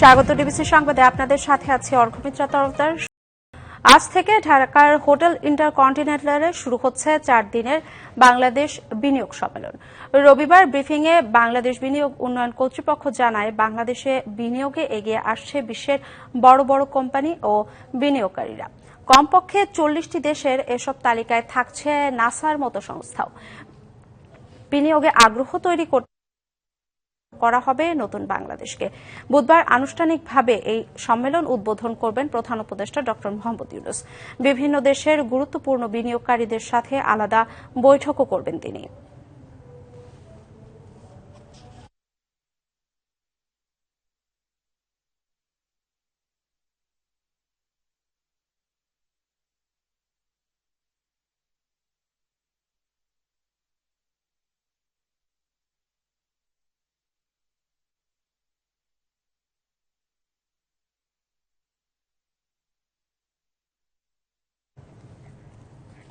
স্বাগত ডিবিসি সংবাদে আপনাদের সাথে আছে অর্ঘমিত্রা তরফদার। আজ থেকে ঢাকার হোটেল ইন্টারকন্টিনেন্টালে শুরু হচ্ছে চার দিনের বাংলাদেশ বিনিয়োগ সম্মেলন। রবিবার ব্রিফিংয়ে বাংলাদেশ বিনিয়োগ উন্নয়ন কর্তৃপক্ষ জানায়, বাংলাদেশে বিনিয়োগে এগিয়ে আসছে বিশ্বের বড় বড় কোম্পানি ও বিনিয়োগকারীরা। কমপক্ষে চল্লিশটি দেশের এসব তালিকায় থাকছে নাসার মতো সংস্থাও। বিনিয়োগে আগ্রহ তৈরি করতে করা হবে নতুন বাংলাদেশকে। বুধবার আনুষ্ঠানিকভাবে এই সম্মেলন উদ্বোধন করবেন প্রধান উপদেষ্টা ড মোহাম্মদ ইউনুস। বিভিন্ন দেশের গুরুত্বপূর্ণ বিনিয়োগকারীদের সাথে আলাদা বৈঠকও করবেন তিনি।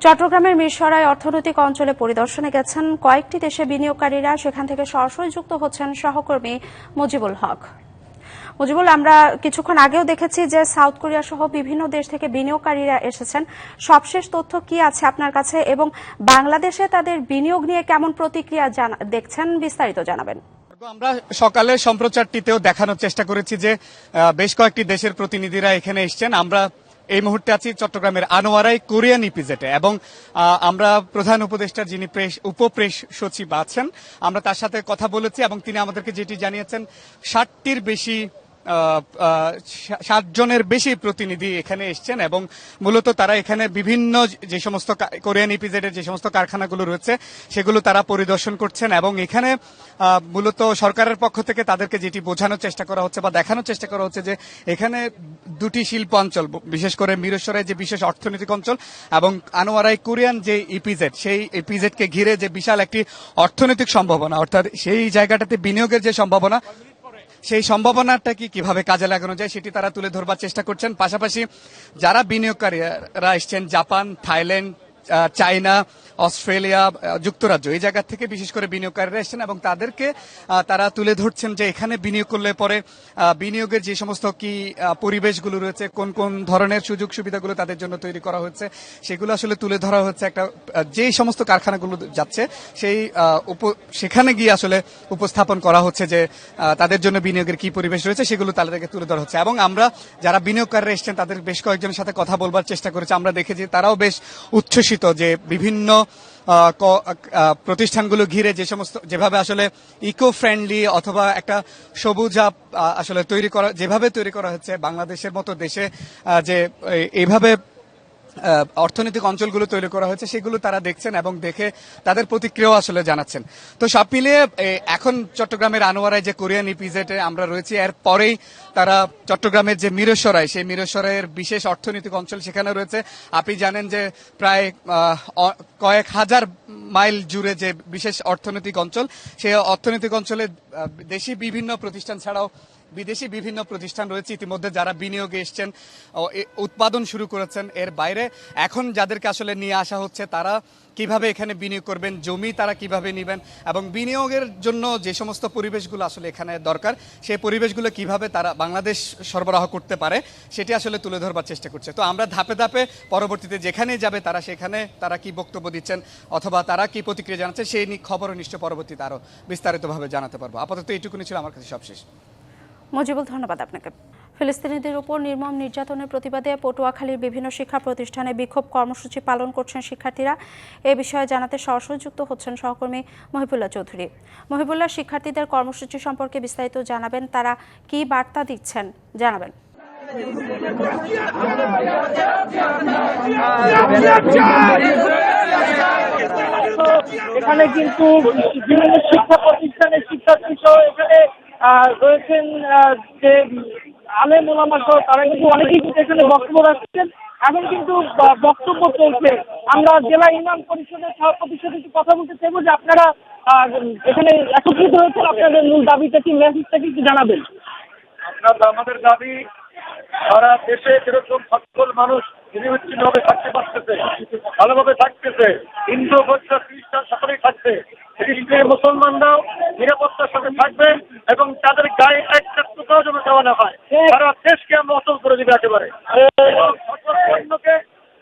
চট্টগ্রামের মিরসরাই অর্থনৈতিক অঞ্চলে পরিদর্শনে গেছেন কয়েকটি দেশে বিনিয়োগকারীরা। সেখান থেকে সরাসরি যুক্ত হচ্ছেন সহকর্মী মুজিবুল হক। মুজিবুল, আমরা কিছুক্ষণ আগেও দেখেছি যে সাউথ কোরিয়া সহ বিভিন্ন দেশ থেকে বিনিয়োগকারীরা এসেছেন। সবশেষ তথ্য কি আছে আপনার কাছে এবং বাংলাদেশে তাদের বিনিয়োগ নিয়ে কেমন প্রতিক্রিয়া দেখছেন বিস্তারিত জানাবেন। আমরা সকালে সম্প্রচারটিতেও দেখানোর চেষ্টা করেছি যে বেশ কয়েকটি দেশের প্রতিনিধিরা এখানে এসেছেন। আমরা এই মুহূর্তে আছি চট্টগ্রামের আনোয়ারাই কোরিয়ান ইপিজেটে এবং আমরা প্রধান উপদেষ্টা যিনি প্রেস, উপপ্রেস সচিব আছেন, আমরা তার সাথে কথা বলেছি এবং তিনি আমাদেরকে যেটি জানিয়েছেন, ষাটটির বেশি আহ, আহ, সা- ষাট জনের বেশি প্রতিনিধি এখানে এসছেন এবং মূলত তারা এখানে বিভিন্ন যে সমস্ত কোরিয়ান ইপিজেডের যে সমস্ত কারখানাগুলো রয়েছে সেগুলো তারা পরিদর্শন করছেন এবং এখানে মূলত সরকারের পক্ষ থেকে তাদেরকে যেটি বোঝানোর চেষ্টা করা হচ্ছে বা দেখানোর চেষ্টা করা হচ্ছে যে এখানে দুটি শিল্প অঞ্চল বিশেষ করে মিরেশ্বরের যে বিশেষ অর্থনৈতিক অঞ্চল এবং আনোয়ারাই কোরিয়ান যে ইপিজেড সেই ইপিজেডকে ঘিরে যে বিশাল একটি অর্থনৈতিক সম্ভাবনা অর্থাৎ সেই জায়গাটাতে বিনিয়োগের যে সম্ভাবনা সেই সম্ভাবনাটা কি কীভাবে কাজে লাগানো যায় সেটি তারা তুলে ধরবার চেষ্টা করছেন। পাশাপাশি যারা বিনিয়োগকারীরা এসছেন, জাপান, থাইল্যান্ড চায়না অস্ট্রেলিয়া যুক্তরাজ্য, এই জায়গা থেকে বিশেষ করে বিনিয়োগকারীরা এসছেন এবং তাদেরকে তারা তুলে ধরছেন যে এখানে বিনিয়োগ করলে পরে বিনিয়োগের যে সমস্ত কি পরিবেশগুলো রয়েছে, কোন কোন ধরনের সুযোগ সুবিধাগুলো তাদের জন্য তৈরি করা হচ্ছে, সেগুলো আসলে তুলে ধরা হচ্ছে একটা যে সমস্ত কারখানাগুলো যাচ্ছে, সেই সেখানে গিয়ে আসলে উপস্থাপন করা হচ্ছে যে তাদের জন্য বিনিয়োগের কি পরিবেশ রয়েছে, সেগুলো তাদেরকে তুলে ধরা হচ্ছে। এবং আমরা যারা বিনিয়োগকারীরা এসছেন, তাদের বেশ কয়েকজনের সাথে কথা বলবার চেষ্টা করেছি। আমরা দেখেছি তারাও বেশ উচ্ছ্বসিত যে বিভিন্ন প্রতিষ্ঠানগুলো ঘিরে যে সমস্ত যেভাবে আসলে ইকো ফ্রেন্ডলি অথবা একটা সবুজ আহ, আসলে তৈরি করা যেভাবে তৈরি করা হচ্ছে বাংলাদেশের মতো দেশে যে এইভাবে অর্থনৈতিক অঞ্চলগুলো তৈরি করা হয়েছে, সেগুলো তারা দেখছেন এবং দেখে তাদের প্রতিক্রিয়াও আসলে জানাচ্ছেন। তো সব মিলিয়ে এখন চট্টগ্রামের আনোয়ারায় যে কোরিয়ান ইপিজেটে আমরা রয়েছি, এর পরেই তারা চট্টগ্রামের যে মিরসরাই সেই মিরসরাইয়ের বিশেষ অর্থনৈতিক অঞ্চল সেখানে রয়েছে। আপনি জানেন যে প্রায় কয়েক হাজার মাইল জুড়ে যে বিশেষ অর্থনৈতিক অঞ্চল সেই অর্থনৈতিক অঞ্চলে দেশি বিভিন্ন প্রতিষ্ঠান ছাড়াও বিদেশি বিভিন্ন প্রতিষ্ঠান রয়েছে। ইতিমধ্যে যারা বিনিয়োগে এসছেন উৎপাদন শুরু করেছেন, এর বাইরে এখন যাদেরকে আসলে নিয়ে আসা হচ্ছে, তারা কীভাবে এখানে বিনিয়োগ করবেন, জমি তারা কীভাবে নেবেন এবং বিনিয়োগের জন্য যে সমস্ত পরিবেশগুলো আসলে এখানে দরকার, সেই পরিবেশগুলো কীভাবে তারা বাংলাদেশ সরবরাহ করতে পারে, সেটি আসলে তুলে ধরবার চেষ্টা করছে। তো আমরা ধাপে ধাপে পরবর্তীতে যেখানেই যাবে তারা সেখানে তারা কি বক্তব্য দিচ্ছেন অথবা তারা কি প্রতিক্রিয়া জানাচ্ছে, সেই নি- খবরও নিশ্চয় পরবর্তীতে আরও বিস্তারিতভাবে জানাতে পারব। আপাতত এইটুকুনি ছিল আমার কাছে সবশেষ। মুজিবুল, ধন্যবাদ আপনাকে। ফিলিস্তিনিদের উপর নির্মম নির্যাতনের প্রতিবাদে পটুয়াখালীর বিভিন্ন শিক্ষা প্রতিষ্ঠানে বিক্ষোভ কর্মসূচি পালন করছেন শিক্ষার্থীরা। এ বিষয়ে জানাতে সরাসরি যুক্ত হচ্ছেন সহকর্মী মহিবুল্লাহ চৌধুরী। মহিবুল্লাহ, শিক্ষার্থীদের কর্মসূচি সম্পর্কে বিস্তারিত জানাবেন, তারা কি বার্তা দিচ্ছেন জানাবেন। এখানে কিন্তু বিভিন্ন শিক্ষা প্রতিষ্ঠানের শিক্ষার্থী সহ এখানে রয়েছেন যে আলেম ওলামা সহ তারা কিন্তু অনেকেই কিন্তু এখানে বক্তব্য রাখছেন। এখন কিন্তু বক্তব্য চলছে। আমরা জেলা ইমাম পরিষদের সভাপতির সাথে কথা বলতে চাইব যে আপনারা এখানে একত্রিত হয়েছেন। আপনাদের মূল দাবিটা কি? মেসেজটা কি জানাবেন? আমাদের দাবি দেশে সকল মানুষ নিরবিচ্ছিন্নভাবে থাকতে পারতেছে, ভালোভাবে থাকতেছে, হিন্দু খ্রিস্টান সকলেই থাকছে মুসলমানরাও নিরাপত্তার সাথে থাকবেন এবং তাদের গায়ে একটা যেন দেওয়া না হয় সারা দেশকে আমরা করে দিবে একেবারে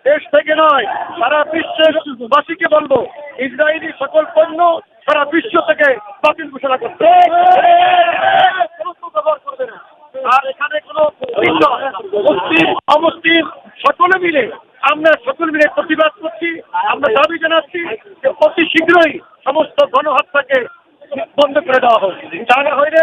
দেশ থেকে নয় সারা বিশ্বের বাসীকে বলব ইসরায়েলি সকল পণ্য সারা বিশ্ব থেকে বাতিল ঘোষণা না আর এখানে কোনো মুসলিম অমুসলিম সকলে মিলে আমরা সকল মিলে প্রতিবাদ করছি আমরা দাবি জানাচ্ছি যে অতি শীঘ্রই সমস্ত গণহত্যাকে বন্ধ করে দেওয়া হোক তা হইলে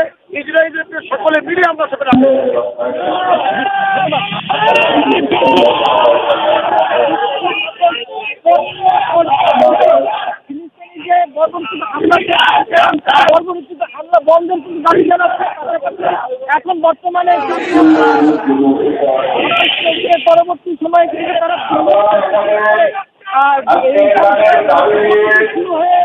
বর্বরচিত হামলা বন্ধের কিন্তু দাবি জানাচ্ছে এখন বর্তমানে পরবর্তী সময়ে কিন্তু তারা আর শুরু হয়ে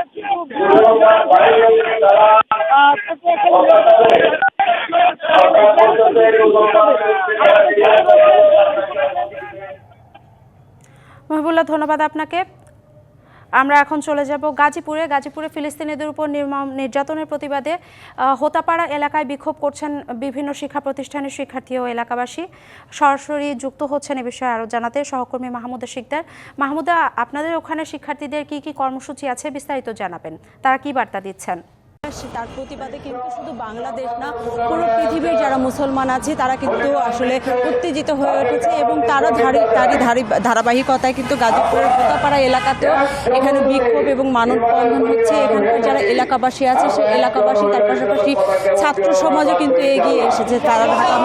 মহিবুল্লাহ ধন্যবাদ আপনাকে। আমরা এখন চলে যাব গাজীপুরে। গাজীপুরে ফিলিস্তিনিদের উপর নির্মম নির্যাতনের প্রতিবাদে হোতাপাড়া এলাকায় বিক্ষোভ করছেন বিভিন্ন শিক্ষা প্রতিষ্ঠানের শিক্ষার্থী ও এলাকাবাসী। সরাসরি যুক্ত হচ্ছেন এ বিষয়ে আরও জানাতে সহকর্মী মাহমুদা শিকদার। মাহমুদা, আপনাদের ওখানে শিক্ষার্থীদের কি কি কর্মসূচি আছে বিস্তারিত জানাবেন। তারা কি বার্তা দিচ্ছেন? তার প্রতিবাদে কিন্তু শুধু বাংলাদেশ না, পুরো পৃথিবীর যারা মুসলমান আছে, তারা কিন্তু আসলে উত্তেজিত হয়ে উঠেছে এবং তারা ধারি, তারই ধারি, ধারাবাহিকতায় কিন্তু গাজীপুরের কোতাপাড়া এলাকাতেও এখানে বিক্ষোভ এবং মানববন্ধন হচ্ছে। এখানকার যারা এলাকাবাসী আছে, সেই এলাকাবাসী, তার পাশাপাশি ছাত্র সমাজও কিন্তু এগিয়ে এসেছে। তারা ঢাকা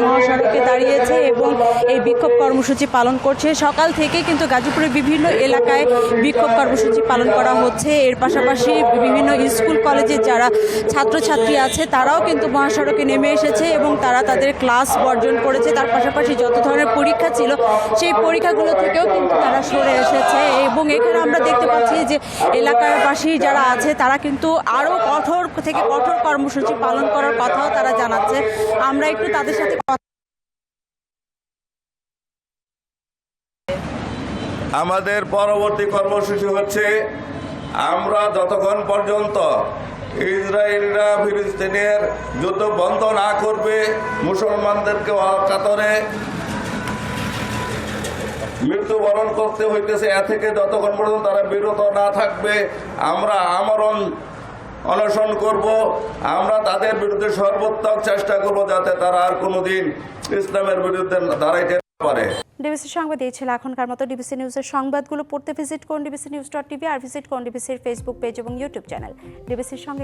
মহাসড়কে দাঁড়িয়েছে এবং এই বিক্ষোভ কর্মসূচি পালন করছে। সকাল থেকে কিন্তু গাজীপুরের বিভিন্ন এলাকায় বিক্ষোভ কর্মসূচি পালন করা হচ্ছে। এর পাশাপাশি বিভিন্ন স্কুল কলেজের যারা ছাত্রছাত্রী আছে, তারাও কিন্তু মহাসড়কে নেমে এসেছে এবং তারা তাদের ক্লাস বর্জন করেছে। তার পাশাপাশি যত ধরনের পরীক্ষা ছিল, সেই পরীক্ষাগুলো থেকেও কিন্তু তারা সরে এসেছে এবং এখানে আমরা দেখতে পাচ্ছি যে এলাকাবাসী যারা আছে, তারা কিন্তু আরও কঠোর থেকে কঠোর কর্মসূচি পালন করার কথাও তারা জানাচ্ছে। আমরা একটু তাদের সাথে আমাদের পরবর্তী কর্মসূচি হচ্ছে, আমরা যতক্ষণ পর্যন্ত ইসরায়েলরা ফিলিস্তিনের যুদ্ধ বন্ধ না করবে, মুসলমানদেরকে অকাতরে মৃত্যুবরণ করতে হইতেছে। এ থেকে যতক্ষণ পর্যন্ত তারা বিরত না থাকবে, আমরা আমরণ অনশন করব, আমরা তাদের বিরুদ্ধে সর্বোত্তম চেষ্টা করব যাতে তারা আর কোনোদিন ইসলামের বিরুদ্ধে দাঁড়াইতে পারে। ডিবিসি সংবাদ এই ছিল এখনকার মতো। ডিবিসি নিউজের সংবাদগুলো পড়তে ভিজিট করুন ডিবিসি নিউজ ডট টিভি আর ভিজিট করুন ডিবিসির ফেসবুক পেজ এবং ইউটিউব চ্যানেল। ডিবিসির সঙ্গে